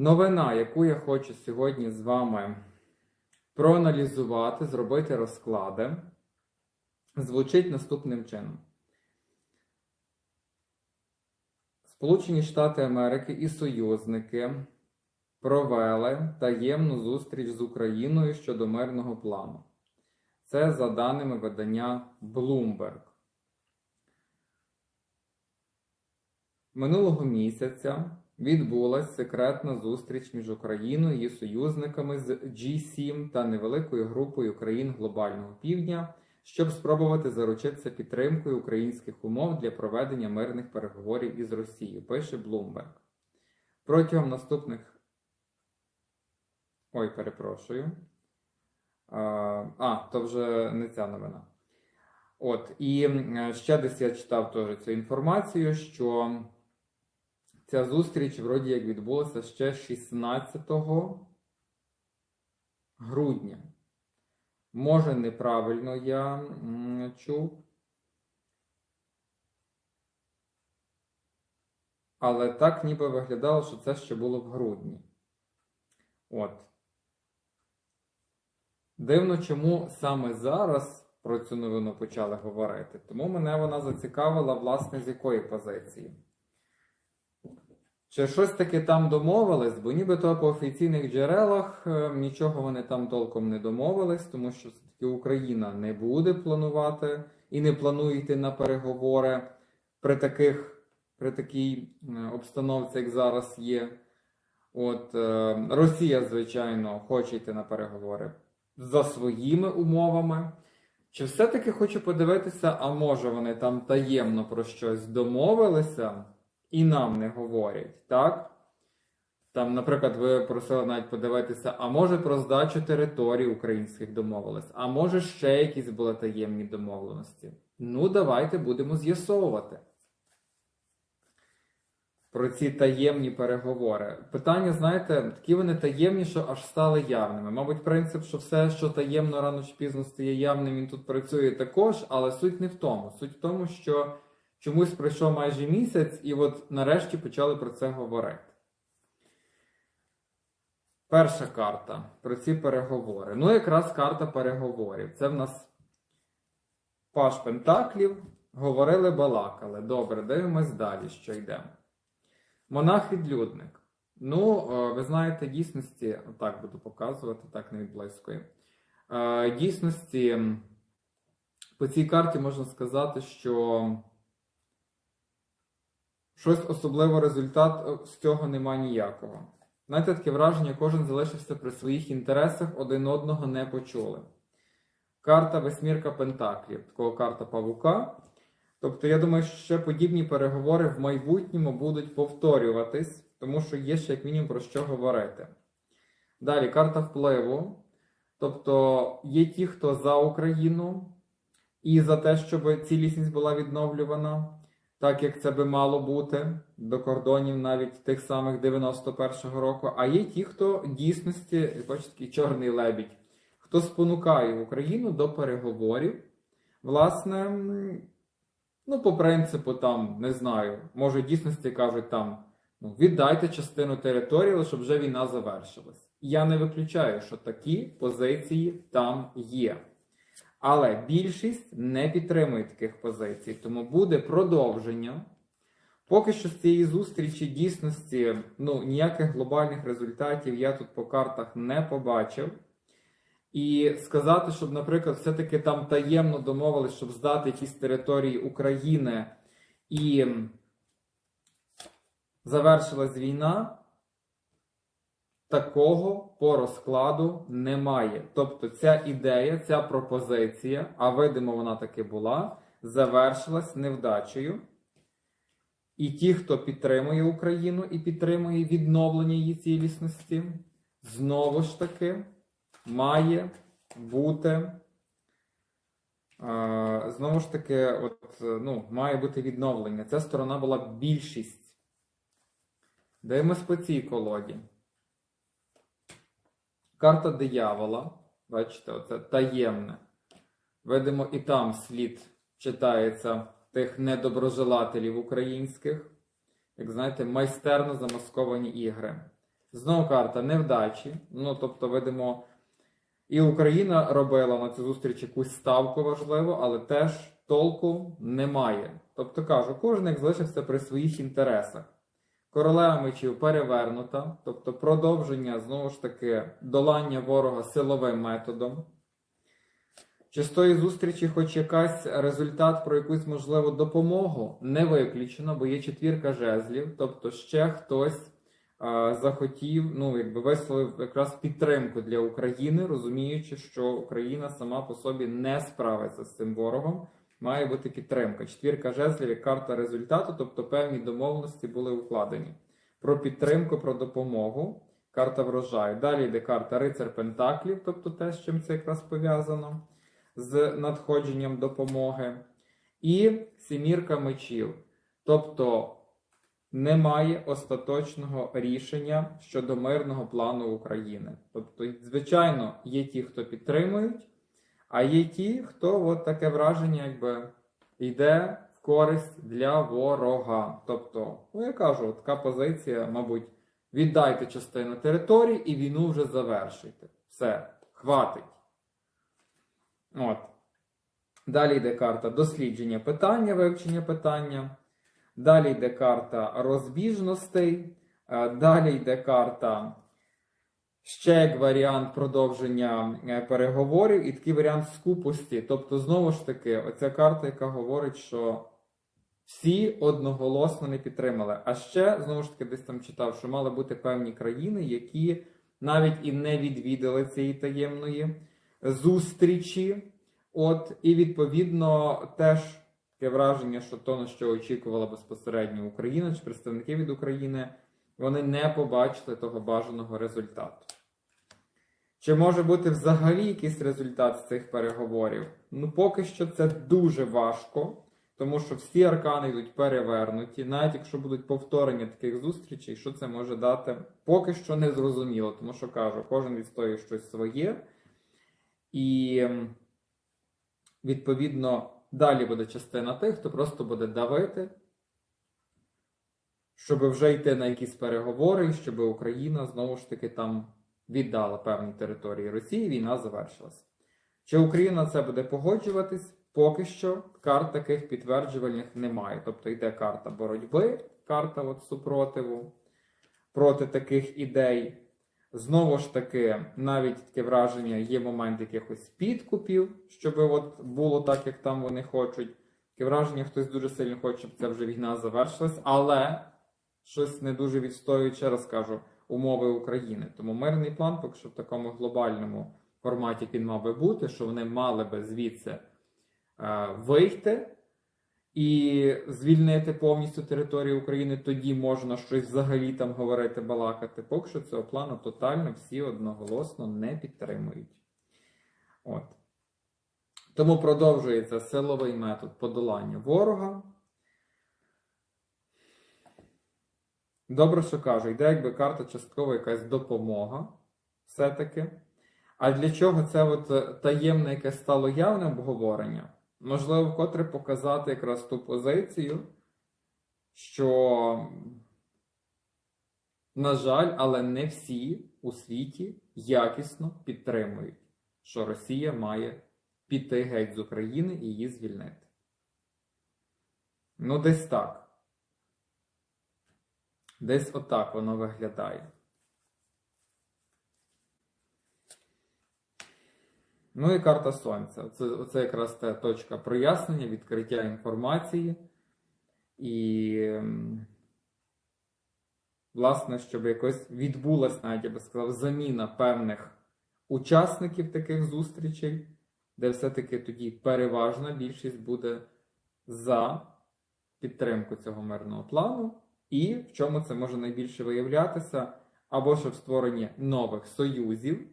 Новина, яку я хочу сьогодні з вами проаналізувати, зробити розклади, звучить наступним чином. Сполучені Штати Америки і союзники провели таємну зустріч з Україною щодо мирного плану. Це за даними видання Bloomberg. Минулого місяця відбулася секретна зустріч між Україною і союзниками з G7 та невеликою групою країн глобального півдня, щоб спробувати заручитися підтримкою українських умов для проведення мирних переговорів із Росією, пише Bloomberg. Протягом наступних. Ой, перепрошую. А, то вже не ця новина. От, і ще десь я читав теж цю інформацію, що ця зустріч вроді як відбулася ще 16 грудня. Може, неправильно я чув. Але так ніби виглядало, що це ще було в грудні. От. Дивно, чому саме зараз про цю новину почали говорити. Тому мене вона зацікавила, власне, з якої позиції. Чи щось таки там домовились, бо нібито по офіційних джерелах е, нічого вони там толком не домовились, тому що все-таки Україна не буде планувати і не планує йти на переговори при таких, при такій е, обстановці, як зараз є. От е, Росія, звичайно, хоче йти на переговори за своїми умовами. Чи все-таки хочу подивитися, а може вони там таємно про щось домовилися і нам не говорять, так? Там, наприклад, ви просили навіть подивитися, а може про здачу територій українських домовились, а може ще якісь були таємні домовленості. Ну, давайте будемо з'ясовувати про ці таємні переговори. Питання, знаєте, такі вони таємні, що аж стали явними. Мабуть, принцип, що все, що таємно рано чи пізно стає явним, він тут працює також, але суть не в тому. Суть в тому, що чомусь пройшов майже місяць, і от нарешті почали про це говорити. Перша карта про ці переговори. Ну, якраз карта переговорів. Це в нас Паш Пентаклів. Говорили, балакали. Добре, дивимось далі, що йде. Монах-відлюдник. Ну, е, ви знаєте, дійсності, так буду показувати, так не відблискує. Е, дійсності, по цій карті можна сказати, що щось особливо результат е, з цього нема ніякого. Знаєте, таке враження, кожен залишився при своїх інтересах, один одного не почули. Карта Восьмірка Пентаклів, такого карта Павука. Тобто, я думаю, що ще подібні переговори в майбутньому будуть повторюватись, тому що є ще як мінімум про що говорити. Далі карта впливу. Тобто є ті, хто за Україну і за те, щоб цілісність була відновлювана, так як це би мало бути до кордонів навіть тих самих 91-го року. А є ті, хто дійсності, бачите, такий чорний лебідь, хто спонукає Україну до переговорів. Власне. Ну, по принципу, там, не знаю, може в дійсності кажуть там, ну, віддайте частину території, щоб вже війна завершилась. Я не виключаю, що такі позиції там є. Але більшість не підтримує таких позицій, тому буде продовження. Поки що з цієї зустрічі дійсності ну, ніяких глобальних результатів я тут по картах не побачив. І сказати, щоб, наприклад, все-таки там таємно домовились, щоб здати якісь території України і завершилась війна, такого по розкладу немає. Тобто ця ідея, ця пропозиція, а видимо, вона таки була, завершилась невдачею. І ті, хто підтримує Україну і підтримує відновлення її цілісності, знову ж таки має бути. Знову ж таки, от, ну, має бути відновлення. Ця сторона була більшість. Дивимось по цій колоді. Карта диявола. Бачите, оце таємне. Видимо, і там слід читається тих недоброжелателів українських. Як знаєте, майстерно замасковані ігри. Знову карта невдачі. Ну, тобто, видимо, і Україна робила на цю зустріч якусь ставку важливу, але теж толку немає. Тобто кажу, кожен як залишився при своїх інтересах. Королева мечів перевернута, тобто продовження знову ж таки долання ворога силовим методом. Чи з тої зустрічі хоч якась результат про якусь можливу допомогу не виключено, бо є четвірка жезлів, тобто ще хтось а, захотів, ну якби висловив якраз підтримку для України, розуміючи, що Україна сама по собі не справиться з цим ворогом. Має бути підтримка. Четвірка жезлів як карта результату, тобто певні домовленості були укладені. Про підтримку, про допомогу. Карта врожаю. Далі йде карта рицар Пентаклів, тобто те, з чим це якраз пов'язано з надходженням допомоги. І сімірка мечів. Тобто немає остаточного рішення щодо мирного плану України. Тобто, звичайно, є ті, хто підтримують, а є ті, хто от таке враження, якби йде в користь для ворога. Тобто, ну я кажу, така позиція, мабуть, віддайте частину території і війну вже завершуйте. Все, хватить. От. Далі йде карта дослідження питання, вивчення питання. Далі йде карта розбіжностей. Е, Далі йде карта ще як варіант продовження е, переговорів, і такий варіант скупості. Тобто, знову ж таки, оця карта, яка говорить, що всі одноголосно не підтримали. А ще, знову ж таки, десь там читав, що мали бути певні країни, які навіть і не відвідали цієї таємної зустрічі. От, і відповідно теж таке враження, що то, на що очікувала безпосередньо Україна чи представники від України, вони не побачили того бажаного результату. Чи може бути взагалі якийсь результат з цих переговорів? Ну, поки що це дуже важко, тому що всі аркани йдуть перевернуті. Навіть якщо будуть повторення таких зустрічей, що це може дати, поки що не зрозуміло, тому що кажу, кожен відстоює щось своє. І відповідно далі буде частина тих, хто просто буде давити, щоб вже йти на якісь переговори, щоб Україна знову ж таки там віддала певні території Росії, війна завершилася. Чи Україна це буде погоджуватись? Поки що карт таких підтверджувальних немає. Тобто йде карта боротьби, карта от супротиву проти таких ідей. Знову ж таки, навіть таке враження, є момент якихось підкупів, щоб от було так, як там вони хочуть. Таке враження, хтось дуже сильно хоче, щоб ця вже війна завершилась, але щось не дуже відстоює, ще раз кажу, умови України. Тому мирний план, поки що в такому глобальному форматі він мав би бути, що вони мали би звідси е, вийти і звільнити повністю територію України, тоді можна щось взагалі там говорити, балакати. Поки що цього плану тотально всі одноголосно не підтримують. От. Тому продовжується силовий метод подолання ворога. Добре, що кажу, йде якби карта часткова якась допомога все-таки. А для чого це от е, таємне, яке стало явним обговорення? Можливо, вкотре показати якраз ту позицію, що, на жаль, але не всі у світі якісно підтримують, що Росія має піти геть з України і її звільнити. Ну, десь так. Десь отак воно виглядає. Ну і карта Сонця. Це, Оце якраз та точка прояснення, відкриття інформації. І, ем, власне, щоб якось відбулася, навіть я би сказав, заміна певних учасників таких зустрічей, де все-таки тоді переважна більшість буде за підтримку цього мирного плану. І в чому це може найбільше виявлятися, або що в створенні нових союзів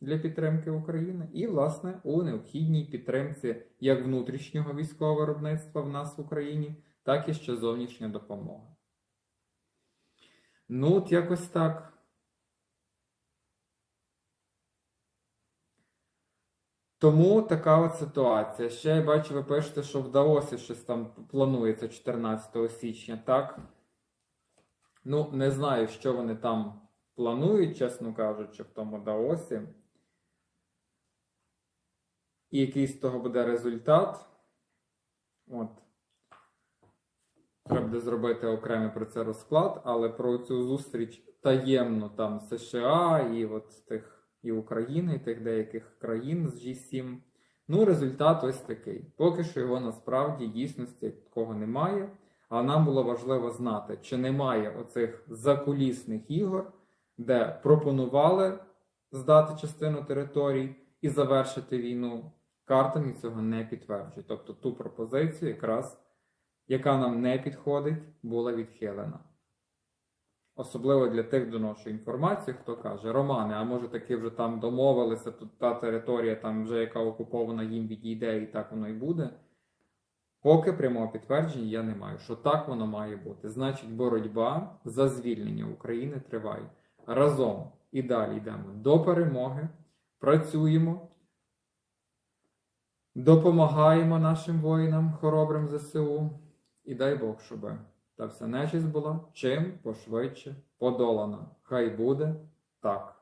для підтримки України, і, власне, у необхідній підтримці як внутрішнього військового виробництва в нас в Україні, так і ще зовнішня допомога. Ну, от якось так. Тому така от ситуація. Ще я бачу, ви пишете, що в Даосі щось там планується 14 січня, так? Ну, не знаю, що вони там планують, чесно кажучи, в тому Даосі. І який з того буде результат. От. Треба зробити окремий про це розклад, але про цю зустріч таємно там США і от тих і України, і тих деяких країн з G7. Ну, результат ось такий. Поки що його насправді дійсності такого немає. А нам було важливо знати, чи немає оцих закулісних ігор, де пропонували здати частину територій і завершити війну. Карта мені цього не підтверджує. Тобто ту пропозицію, якраз, яка нам не підходить, була відхилена. Особливо для тих доношу інформацію, хто каже, Романе, а може таки вже там домовилися, тут та територія, там вже яка окупована, їм відійде, і так воно і буде. Поки прямого підтвердження я не маю, що так воно має бути. Значить, боротьба за звільнення України триває. Разом і далі йдемо до перемоги, працюємо, допомагаємо нашим воїнам, хоробрим ЗСУ. І дай Бог, щоб та вся нечисть була чим пошвидше подолана. Хай буде так.